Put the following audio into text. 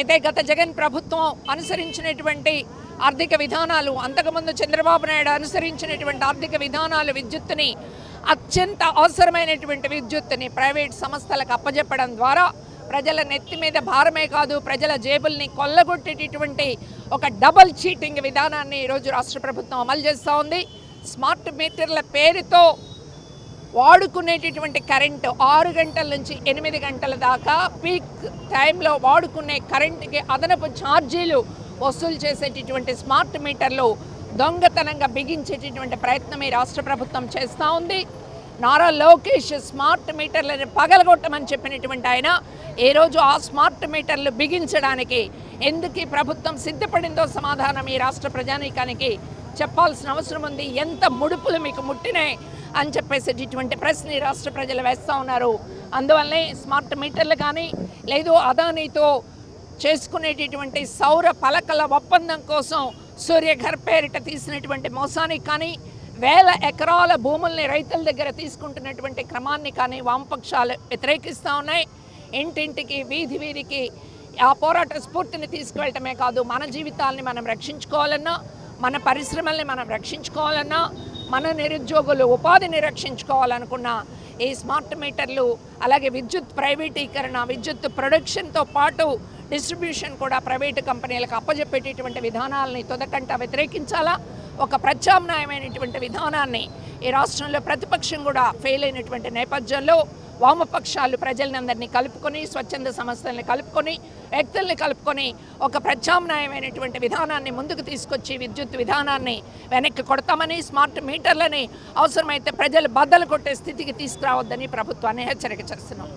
అయితే గత జగన్ ప్రభుత్వం అనుసరించినటువంటి ఆర్థిక విధానాలు అంతకుముందు చంద్రబాబు నాయుడు అనుసరించినటువంటి ఆర్థిక విధానాలు విద్యుత్తుని అత్యంత అవసరమైనటువంటి విద్యుత్తుని ప్రైవేట్ సంస్థలకు అప్పజెప్పడం ద్వారా ప్రజల నెత్తి మీద భారమే కాదు ప్రజల జేబుల్ని కొల్లగొట్టేటటువంటి ఒక డబల్ చీటింగ్ విధానాన్ని ఈరోజు రాష్ట్ర ప్రభుత్వం అమలు చేస్తూ ఉంది. స్మార్ట్ మీటర్ల పేరుతో వాడుకునేటటువంటి కరెంటు ఆరు గంటల నుంచి ఎనిమిది గంటల దాకా పీక్ టైంలో వాడుకునే కరెంటుకి అదనపు ఛార్జీలు వసూలు చేసేటటువంటి స్మార్ట్ మీటర్లు దొంగతనంగా బిగించేటటువంటి ప్రయత్నం ఈ రాష్ట్ర ప్రభుత్వం చేస్తూ ఉంది. నారా లోకేష్ స్మార్ట్ మీటర్లను పగలగొట్టమని చెప్పినటువంటి ఆయన ఏ రోజు ఆ స్మార్ట్ మీటర్లు బిగించడానికి ఎందుకు ప్రభుత్వం సిద్ధపడిందో సమాధానం ఈ రాష్ట్ర ప్రజానీకానికి చెప్పాల్సిన అవసరం ఉంది. ఎంత ముడుపులు మీకు ముట్టినాయి అని చెప్పేసి ఇటువంటి ప్రశ్న రాష్ట్ర ప్రజలు వేస్తూ ఉన్నారు. అందువల్లనే స్మార్ట్ మీటర్లు కానీ లేదు అదానీతో చేసుకునేటటువంటి సౌర పలకల ఒప్పందం కోసం సూర్యఘర్ పేరిట తీసినటువంటి మోసానికి కానీ వేల ఎకరాల భూముల్ని రైతుల దగ్గర తీసుకుంటున్నటువంటి క్రమాన్ని కానీ వామపక్షాలు వ్యతిరేకిస్తూ ఉన్నాయి. ఇంటింటికి వీధి వీధికి ఆ పోరాట స్ఫూర్తిని తీసుకువెళ్ళటమే కాదు మన జీవితాల్ని మనం రక్షించుకోవాలన్నా మన పరిశ్రమల్ని మనం రక్షించుకోవాలన్నా మన నిరుద్యోగులు ఉపాధిని రక్షించుకోవాలనుకున్నా ఈ స్మార్ట్ మీటర్లు అలాగే విద్యుత్ ప్రైవేటీకరణ విద్యుత్ ప్రొడక్షన్తో పాటు డిస్ట్రిబ్యూషన్ కూడా ప్రైవేటు కంపెనీలకు అప్పజెప్పేటటువంటి విధానాలని తొదకంట వ్యతిరేకించాలా? ఒక ప్రత్యామ్నాయమైనటువంటి విధానాన్ని ఈ రాష్ట్రంలో ప్రతిపక్షం కూడా ఫెయిల్ అయినటువంటి నేపథ్యంలో వామపక్షాలు ప్రజలందరినీ కలుపుకొని స్వచ్ఛంద సంస్థల్ని కలుపుకొని వ్యక్తుల్ని కలుపుకొని ఒక ప్రత్యామ్నాయమైనటువంటి విధానాన్ని ముందుకు తీసుకొచ్చి విద్యుత్ విధానాన్ని వెనక్కి కొడతామని స్మార్ట్ మీటర్లని అవసరమైతే ప్రజలు బద్దలు కొట్టే స్థితికి తీసుకురావద్దని ప్రభుత్వాన్ని హెచ్చరిక చేస్తున్నాం.